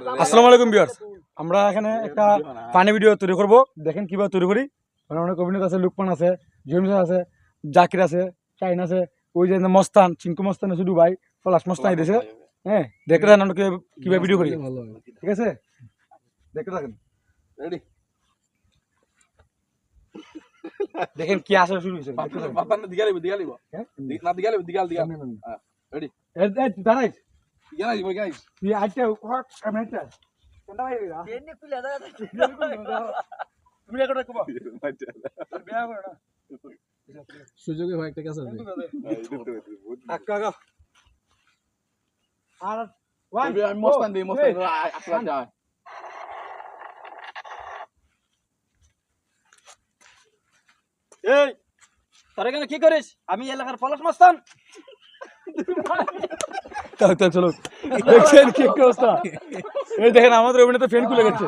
আসসালামু আলাইকুম বিয়ার্স আমরা এখানে একটা পানি ভিডিও তৈরি করব। দেখেন কীভাবে তৈরি করি। মানে অনেক অভিনেতা আছে লুকমান আছে জেমস আছে জাকির আছে শাহিন আছে ওই যে মস্তান চিঙ্কু মস্তান আছে দুবাই পলাশ মস্তান এসেছে হ্যাঁ দেখে থাকেন আমরা কীভাবে ভিডিও করি। ঠিক আছে? দেখতে থাকেন। রেডি দেখেন কি আসা শুরু হয়েছে। দিগালিব দিগালিব হ্যাঁ? না দিগালিব দিগাল দিগাল রেডি এই, এই, দাঁড়াই। ক্যামেরাটা কোনটা ভাই রা তুমি রেকর্ড করবা বিয়া করে না সুযোগে হয় একটা কাছে আক্কা আর ওয়ান আমি মস্তান দিই মস্তান আসলা যায় এই তোরা এখানে কি করিস আমি এলাকার পলাশ মস্তান চলো দেখছেন কি অবস্থা? এই দেখেন আমাদের অভিনেতা ফ্যান খুলে গেছে।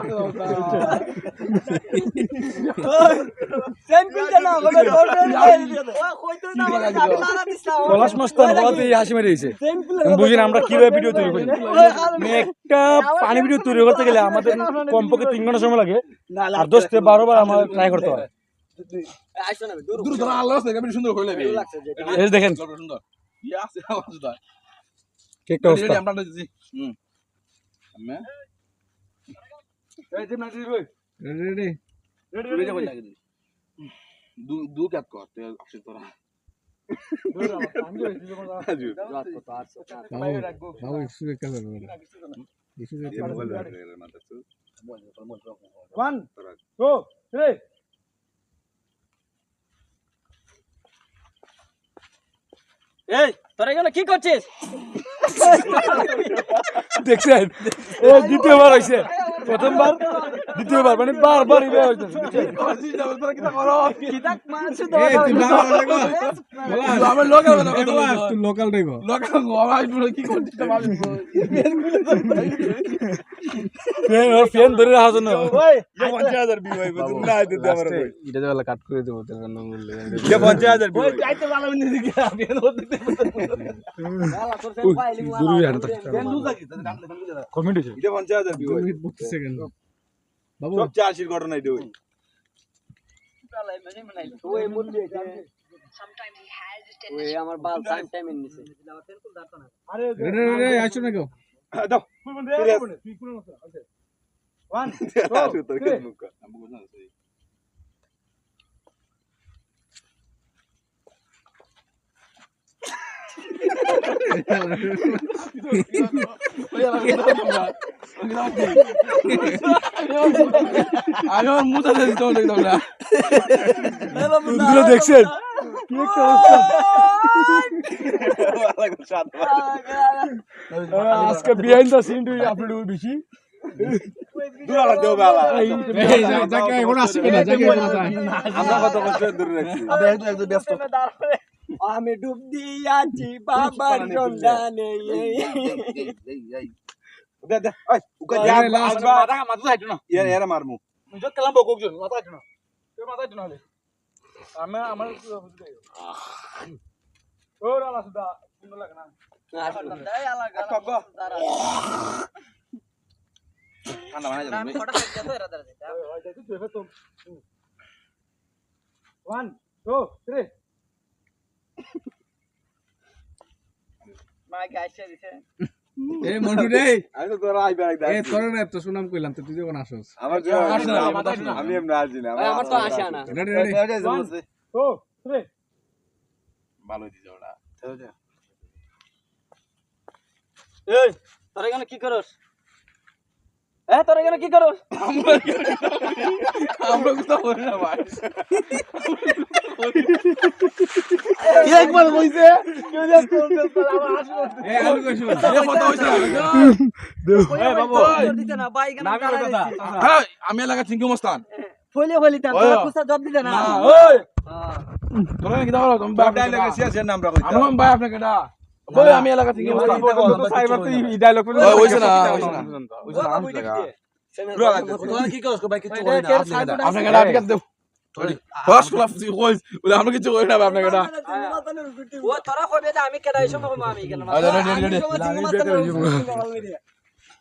পলাশ মস্তান হওয়াতে হাসি মেরে দিয়েছে। সেম বুঝি না আমরা কীভাবে ভিডিও তৈরি করি। একটা পানি ভিডিও তৈরি করতে গেলে আমাদের কমপক্ষে তিন ঘণ্টা সময় লাগে। আর দশ থেকে বারো বার আমার ট্রাই করতে হয়। আইছো কেমন সুন্দর হইলে বে লাগছে যে এই যে একটা রেডি আমরা দিছি হুম আমি রেডি রেডি কই লাগে দু দু কাট কর তে আসে তোরা বাবু বাবু সুযোগ এই তোরা এখানে কি করছিস? দেখছেন? দ্বিতীয়বার হয়েছে প্রথমবার? দ্বিতীয়বার মানে বারবার ইবে না কি বাংলা আমি লোকাল না দেখো লোকাল গোয়া পুরো কি করছিস তো ভালো ফ্যান ওর ফ্যান ধরে রাখার জন্য ওই এটা তো কাট করে দেবো তোর ভালো নি দিকে আমি ওদিকে বালা তোর সেম ফাইলিং জরুরি হাঁটা দেন দু জাকি কমেন্ট হয়েছে এটা পঞ্চাশ হাজার ভিউ বত্রিশ সেকেন্ড বাবু। সবচেয়ে আশির ঘটনা এটা ওই। আমার আমি আমার মুতা দিছি তো দেখলাম না বন্ধুরা দেখছেন কি একটা অবস্থা আজকে behind the scene to upload বেশি আমরা কত কষ্ট দূরে রাখছি ব্যস্ত। আমি ডুব দিয়াছি বাবার সন্ধানে ঠান্ডা বানাই ওয়ান টু থ্রি ভালো দিছে ওটা এই তোরা এখানে কি করস? এ তোরা এখানে কি করস আমরা কথা বলি না ভাই। একবার কইছে আমি হ্যাঁ, আমি এলাকা চিঙ্কু মস্তান। ফলে ফলে তোরা কুসা জব দিতে না? ওই। তোরা কি দাও তুমি বাপ ডাইলগ আছে আছে নাম রাখো ভাই আপনাকে না বলে আমি এলাকা চিঙ্কু সাইবার তো এই ডায়লগ ওই হইছে না। হইছে না হইছে না আমি লাগা তোরা কি করস ভাই কিছু কই না আপনাকে না দেব। ফার্স্ট ক্লাস কইস বলে আমরা কিছু কই না আপনাকে না ও তোরা কইবে যে আমি কেডা এসব কইবো আমি কেন আরে, রেডি, রেডি, রেডি। আমি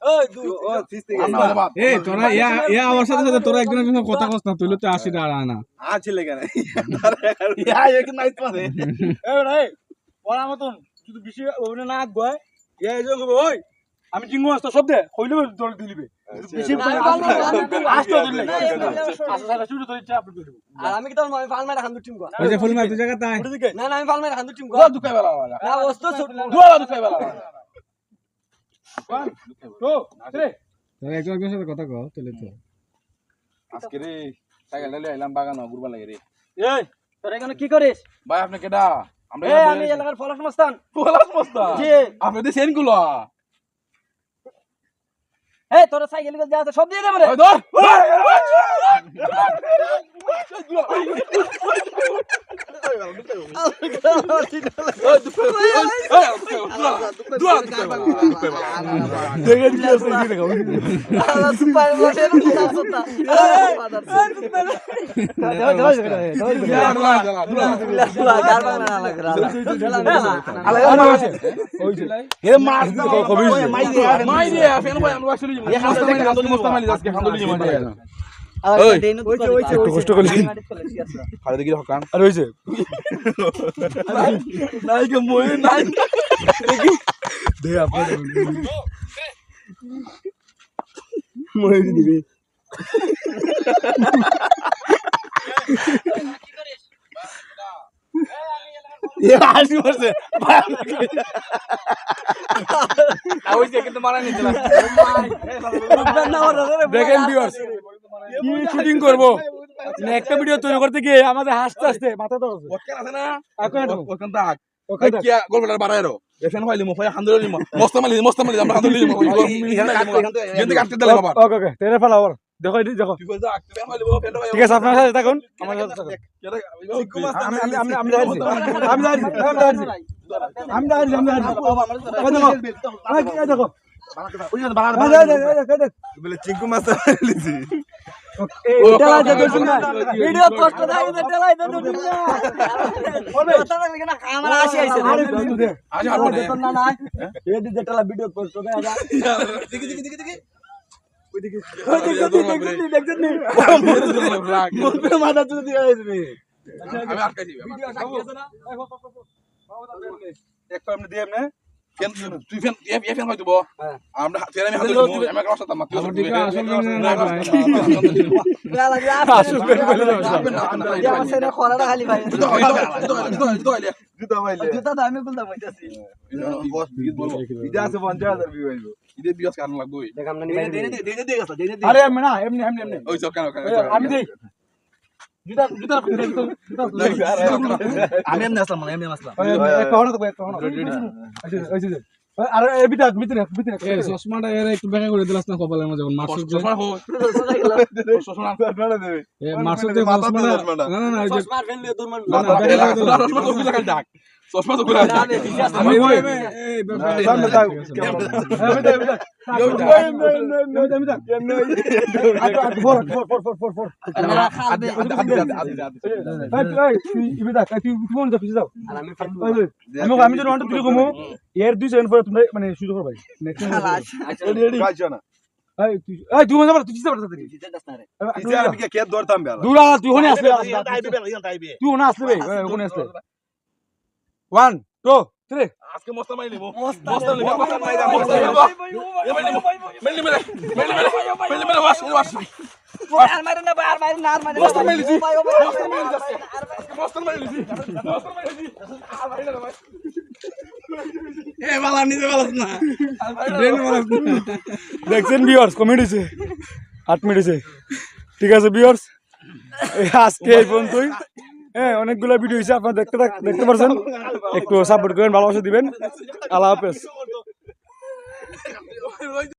ওই দু ও তিস থেকে আমরা হলে বাদ। এই তোরা আমার সাথে সাথে তোরা একজনের সঙ্গে কথা কস না তুইলে তো আছে লেগে না। মতন। যদি বেশি ওখানে না গয় ইয়া এই যে ওই আমি চিঙ্গু আসতো সব দে কইলে দৌড় দিলিবে। বেশি না, আমি পারব না, আমি পারব না। আসতো দিলে। না, এমনি আমি সর- আসা সারা শুরু ধরে চাপ দিবে। আর আমি কি তোর আমি ফাল মারা হান্দু টিম গো ওই যে ফুল মার তুই জায়গা তাই ওটা দিকে। না না আমি ফাল মারা হান্দু টিম গো দুয়া বেলা না বস্তু দুয়া দুখাই বেলা তো রে তোরা একজন একজনের সাথে কথা কও তাহলে তো আজকে রে সাইকেল লে আইলাম ঘুরবা লাগে রে এই তোরা এখানে কি করিস ভাই আপনি কেডা? আমি এলাকার পলাশ মস্তান পলাশ মস্তান জি আপনি তো এই তোরা সাইকেল যা আছে সব দিয়ে দে আমারে ধর দেখেন কি আছে কি দেখো সুপার আলাদা আছে ওই যে এ মাছ কবি মাই রে ফেন ভাই আমরা শুরু এ হাসতে মাইলি হান্দলি মস্তা মাইলি আজকে মাইলি ওই একটু কষ্ট করলি খালি দেখি হকান। আর হইছে নাই কে নাই। দে আপনি মই দিবি। হাসি মারছে। কিন্তু মারা নিতে দেখেন ভিউয়ার্স কি শুটিং করব? একটা ভিডিও তৈরি করতে গিয়ে আমাদের হাসতে হাসতে মাথা তো আছে। না। ওখান গল্পটা বাড়ায়রো মো হান্দলি মস্তা মাইলি মস্তা মাইলি আমরা হান্দলি লিমো। কিন্তু কাটতে দিলে বাবা ওকে ওকে তেরে ফেলা আবার। দেখো এটি দেখো। তুই বলতে আক্তে ফাইলি বো ফেন ঠিক আছে আপনার সাথে থাকুন। আমার সাথে থাকুন। আমি দেখো দেখো। চিঙ্কু মাছ লিছি ভিডিও কষ্ট মাথা চুলে দিয়ে আসবে আমি আটকাই দিবি ভিডিও সাক্ষী আছে না দেখো এক পামনে দিয়ে এমনে তুই ফেন এ এ ফেন হয়তো আমরা তেরে আমি হাতে লিমো আমি একটা রাস্তা মারতে আসল না ভাই না লাগে বের করে দাও আমার সেটা খরাটা খালি ভাই জুতা পাইলে জুতা তো আমি বলতাম হইতাছি ইদা আছে 50000 ভিউ আইবো দেখাম না নিবাই আরে এমনি না এমনি এমনি এমনি ওই সব কেন কেন আমি দেই জুতা জুতা জুতা আমি এমনি আসলাম এমনি আসলাম আরে এই বিটা ভিতরে ভিতরে এ চশমাটা এর একটু ব্যাখ্যা করে দিলাস না কপালের মাঝে মার্কস যে আপনারা দেবে এ মার্কস যে চশমাটা। না না না ওই যে চশমার দূর মান না। চশমা তো আমি ওই এই সামনে দাও। এই আটো ফর ফর ফর ফর এই তুই ফোন পিছে আমি আমি আমি কমো এর দুই সেকেন্ড পরে তুমি মানে সুযোগ করবে নেক্সট কাজ না এই তুই এই তুই মনে কর আসলে তুই ওখানে আসলে ভাই ওখানে ওয়ান টু থ্রি আজকে মস্ত মাই নিব। মস্ত নিব। মস্ত মাই দা মস্ত নিব। মেলি মেলি মেলি মেলি মেলি মেলি ওয়াশ ওয়াশ আর মারে না আর মারে না আর মারে না। মস্ত মাই লিছি ভাই ও ভাই মস্ত মাই লিছি মস্ত মাই লিছি মস্ত মাই লিছি আর ভাই না ভাই দেখছেন বিয়ার্স কমেন্ট হয়েছে আট মিনিট হয়েছে ঠিক আছে বিয়ার্স আজকে এই পর্যন্তই। হ্যাঁ অনেকগুলো ভিডিও হয়েছে আপনারা দেখতে দেখতে পারছেন। একটু সাপোর্ট করবেন ভালোবাসা দিবেন। আল্লাহ হাফেজ।